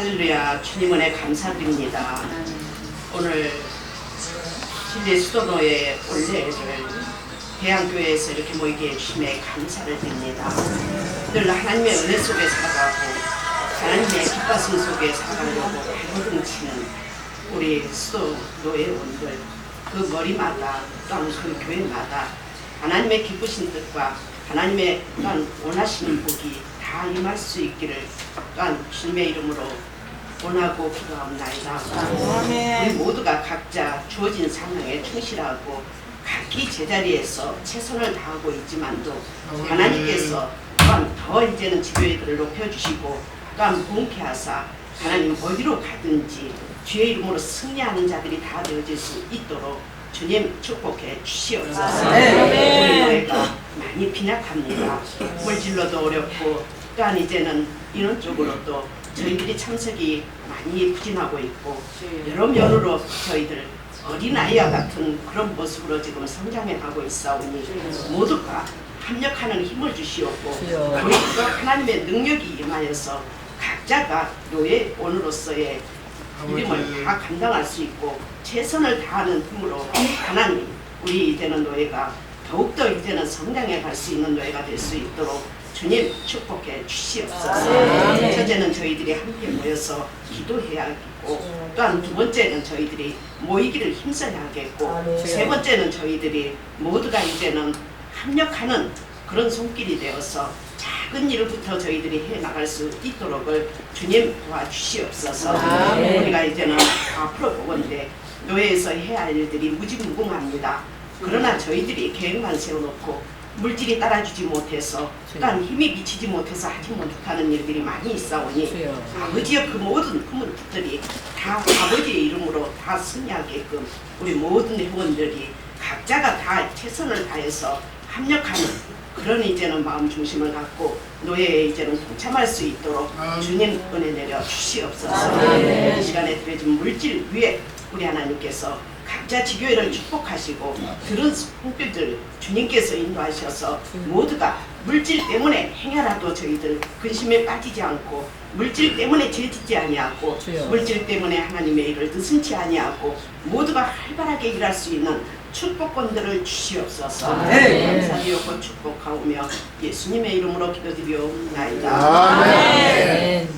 할렐루야 주님 은혜 감사드립니다. 오늘 실내 수도로의 올레를 대한교회에서 이렇게 모이게 해주심에 감사를 드립니다. 늘 하나님의 은혜 속에 살아가고 하나님의 기뻐심 속에 살아가려고 발버둥치는 우리 수도 노예원들 그 머리마다 또한 그 교회마다 하나님의 기쁘신 뜻과 하나님의 또한 원하시는 복이 다 임할 수 있기를 또한 주님의 이름으로 원하고 기도합나이다. 우리 모두가 각자 주어진 상황에 충실하고 각기 제자리에서 최선을 다하고 있지만도 하나님께서 또한 더 이제는 지교회들을 높여주시고 또한 본케하사 하나님 어디로 가든지 주의 이름으로 승리하는 자들이 다 되어질 수 있도록 주님 축복해 주시옵소서. 네. 우리 교회가 많이 빈약합니다. 물질로도 어렵고 또한 이제는 인원적으로 또 저희들이 참석이 많이 부진하고 있고 여러 면으로 저희들 어린아이와 같은 그런 모습으로 지금 성장해 가고 있사오니 모두가 합력하는 힘을 주시옵고 또 하나님의 능력이 임하여서 각자가 노예원으로서의 이름을 다 감당할 수 있고 최선을 다하는 힘으로 하나님 우리 이제는 노예가 더욱더 이제는 성장해 갈 수 있는 노예가 될 수 있도록 주님 축복해 주시옵소서. 아멘. 첫째는 저희들이 함께 모여서 기도해야겠고 또한 두 번째는 저희들이 모이기를 힘써야 하겠고 아멘. 세 번째는 저희들이 모두가 이제는 합력하는 그런 손길이 되어서 작은 일부터 저희들이 해 나갈 수 있도록을 주님 도와주시옵소서. 아멘. 우리가 이제는 앞으로 보건데 노예에서 해야 할 일들이 무지무궁합니다. 그러나 저희들이 계획만 세워놓고 물질이 따라주지 못해서 또한 힘이 미치지 못해서 하지 못하는 일들이 많이 있사오니 주여. 아버지의 그 모든 흐물들이 다 아버지의 이름으로 다 승리하게끔 우리 모든 회원들이 각자가 다 최선을 다해서 합력하는 그런 이제는 마음 중심을 갖고 노예에 이제는 동참할 수 있도록 주님 은혜 내려 주시옵소서. 아멘. 이 시간에 드려진 물질 위에 우리 하나님께서 각자 지교회를 축복하시고 들은 손길들 주님께서 인도하셔서 모두가 물질 때문에 행여라도 저희들 근심에 빠지지 않고 물질 때문에 죄짓지 아니하고. 물질 때문에 하나님의 일을 느슨치 아니하고 모두가 활발하게 일할 수 있는 축복권들을 주시옵소서. 아멘. 감사드리고 축복하오며 예수님의 이름으로 기도드리옵나이다. 아멘.